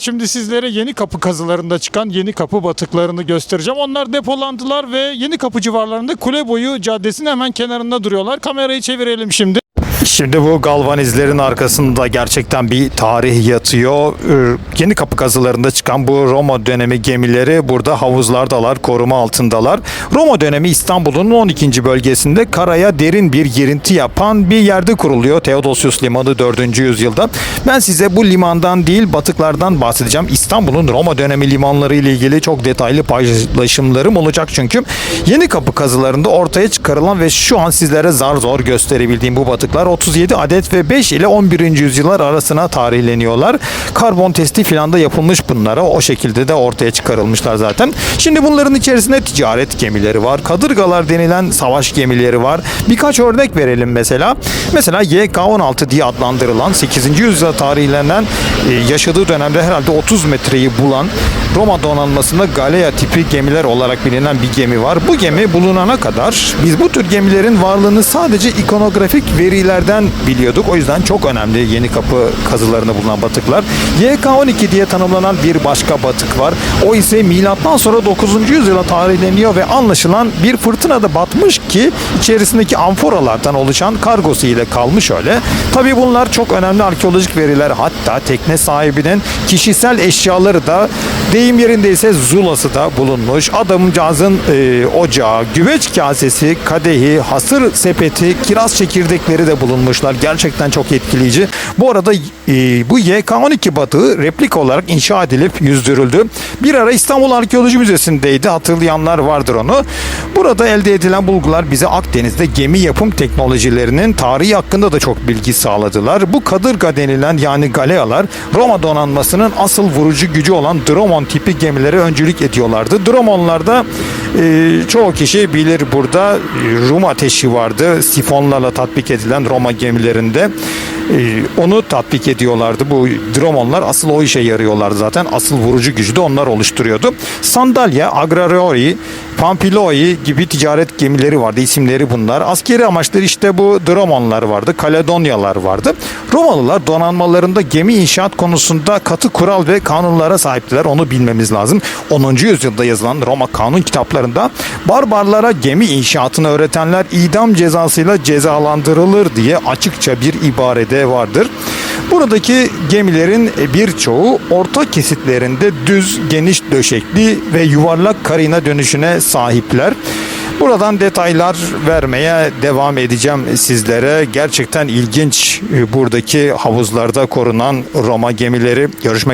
Şimdi sizlere yeni kapı kazılarında çıkan yeni kapı batıklarını göstereceğim. Onlar depolandılar ve yeni kapı civarlarında kule boyu caddesinin hemen kenarında duruyorlar. Kamerayı çevirelim şimdi. Şimdi bu galvanizlerin arkasında gerçekten bir tarih yatıyor. Ee, Yeni kapı kazılarında çıkan bu Roma dönemi gemileri burada havuzlardalar, koruma altındalar. Roma dönemi İstanbul'un 12. bölgesinde karaya derin bir girinti yapan bir yerde kuruluyor. Theodosius Limanı 4. yüzyılda. Ben size bu limandan değil batıklardan bahsedeceğim. İstanbul'un Roma dönemi limanları ile ilgili çok detaylı paylaşımlarım olacak çünkü. Yeni kapı kazılarında ortaya çıkarılan ve şu an sizlere zar zor gösterebildiğim bu batıklar 37 adet ve 5 ile 11. yüzyıllar arasına tarihleniyorlar. Karbon testi filan da yapılmış bunlara. O şekilde de ortaya çıkarılmışlar zaten. Şimdi bunların içerisinde ticaret gemileri var. Kadırgalar denilen savaş gemileri var. Birkaç örnek verelim mesela. Mesela YK-16 diye adlandırılan 8. yüzyılda tarihlenen e, yaşadığı dönemde herhalde 30 metreyi bulan Roma donanmasında Galea tipi gemiler olarak bilinen bir gemi var. Bu gemi bulunana kadar biz bu tür gemilerin varlığını sadece ikonografik verilerden biliyorduk. O yüzden çok önemli yeni kapı kazılarında bulunan batıklar. YK12 diye tanımlanan bir başka batık var. O ise milattan sonra 9. yüzyıla tarihleniyor ve anlaşılan bir fırtınada batmış ki içerisindeki amforalardan oluşan kargosu ile kalmış öyle. Tabii bunlar çok önemli arkeolojik veriler. Hatta tekne sahibinin kişisel eşyaları da deyim yerindeyse zulası da bulunmuş. Adamcağızın e, ocağı, güveç kasesi, kadehi, hasır sepeti, kiraz çekirdekleri de bulunmuşlar. Gerçekten çok etkileyici. Bu arada e, bu YK12 batığı replik olarak inşa edilip yüzdürüldü. Bir ara İstanbul Arkeoloji Müzesi'ndeydi. Hatırlayanlar vardır onu. Burada elde edilen bulgular bize Akdeniz'de gemi yapım teknolojilerinin tarihi hakkında da çok bilgi sağladılar. Bu kadırga denilen yani galealar Roma donanmasının asıl vurucu gücü olan Dromon tipi gemilere öncülük ediyorlardı. Dromonlarda e, çoğu kişi bilir burada e, Rum ateşi vardı. Sifonlarla tatbik edilen Roma gemilerinde. E, onu tatbik ediyorlardı. Bu dromonlar asıl o işe yarıyorlardı zaten. Asıl vurucu gücü de onlar oluşturuyordu. Sandalya, Agrariori, Pampiloi gibi ticaret gemileri vardı. İsimleri bunlar. Askeri amaçları işte bu dromonlar vardı. Kaledonyalar vardı. Romalılar donanmalarında gemi inşaat konusunda katı kural ve kanunlara sahiptiler. Onu bilmemiz lazım. 10. yüzyılda yazılan Roma kanun kitaplarında barbarlara gemi inşaatını öğretenler idam cezasıyla cezalandırılır diye açıkça bir ibarede vardır. Buradaki gemilerin birçoğu orta kesitlerinde düz, geniş döşekli ve yuvarlak karina dönüşüne sahipler. Buradan detaylar vermeye devam edeceğim sizlere. Gerçekten ilginç e, buradaki havuzlarda korunan Roma gemileri. Görüşmek